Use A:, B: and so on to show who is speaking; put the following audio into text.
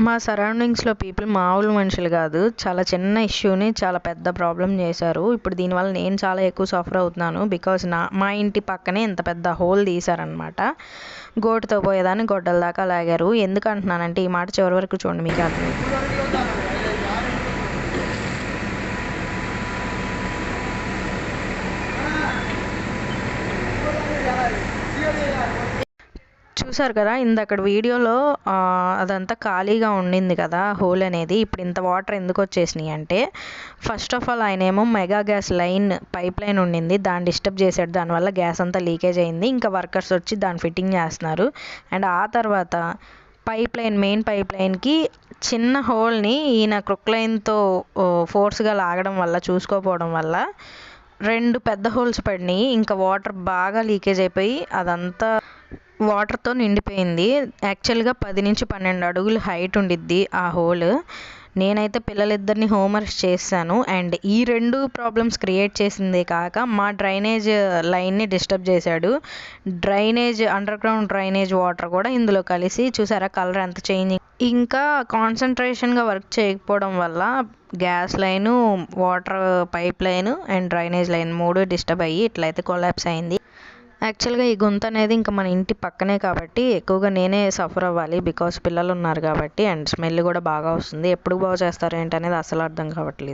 A: మా సరౌండింగ్స్లో పీపుల్ మామూలు మనుషులు కాదు. చాలా చిన్న ఇష్యూని చాలా పెద్ద ప్రాబ్లం చేశారు. ఇప్పుడు దీనివల్ల నేను చాలా ఎక్కువ సఫర్ అవుతున్నాను. బికాజ్ నా మా ఇంటి పక్కనే ఇంత పెద్ద హోల్ తీశారనమాట గోటుతో పోయేదాన్ని గొడ్డల దాకా లాగారు. ఎందుకంటున్నానంటే ఈ మాట చివరి వరకు చూడండి మీకు అర్థం చూసారు కదా ఇందక్కడ వీడియోలో అదంతా ఖాళీగా ఉండింది కదా హోల్ అనేది. ఇప్పుడు ఇంత వాటర్ ఎందుకు వచ్చేసినాయి అంటే ఫస్ట్ ఆఫ్ ఆల్ ఆయన ఏమో mega gas line pipe line ఉండింది. దాన్ని డిస్టర్బ్ చేశాడు. దానివల్ల గ్యాస్ అంతా లీకేజ్ అయింది. ఇంకా వర్కర్స్ వచ్చి దాన్ని ఫిట్టింగ్ చేస్తున్నారు. అండ్ ఆ తర్వాత పైప్ లైన్ మెయిన్ పైప్ లైన్కి చిన్న హోల్ని ఈయన క్రుక్ లైన్తో ఫోర్స్గా లాగడం వల్ల చూసుకోపోవడం వల్ల రెండు పెద్ద హోల్స్ పడినాయి. ఇంకా వాటర్ బాగా లీకేజ్ అయిపోయి అదంతా వాటర్తో నిండిపోయింది. యాక్చువల్గా పది నుంచి పన్నెండు అడుగులు హైట్ ఉండిద్ది ఆ హోల్. నేనైతే పిల్లలిద్దరిని హోంవర్క్ చేశాను. అండ్ ఈ రెండు ప్రాబ్లమ్స్ క్రియేట్ చేసిందే కాక మా డ్రైనేజ్ లైన్ని డిస్టర్బ్ చేశాడు. Drainage underground drainage water కూడా ఇందులో కలిసి చూసారా కలర్ ఎంత చేంజింగ్. ఇంకా కాన్సన్ట్రేషన్గా వర్క్ చేయకపోవడం వల్ల gas line water pipe line and drainage line మూడు డిస్టర్బ్ అయ్యి ఇట్లయితే కొలాప్స్ అయింది. యాక్చువల్గా ఈ గుంత అనేది ఇంకా మన ఇంటి పక్కనే కాబట్టి ఎక్కువగా నేనే సఫర్ అవ్వాలి బికాస్ పిల్లలు ఉన్నారు కాబట్టి అండ్ స్మెల్ కూడా బాగా వస్తుంది. ఎప్పుడు బాగు చేస్తారు ఏంటి అనేది అసలు అర్థం కావట్లేదు.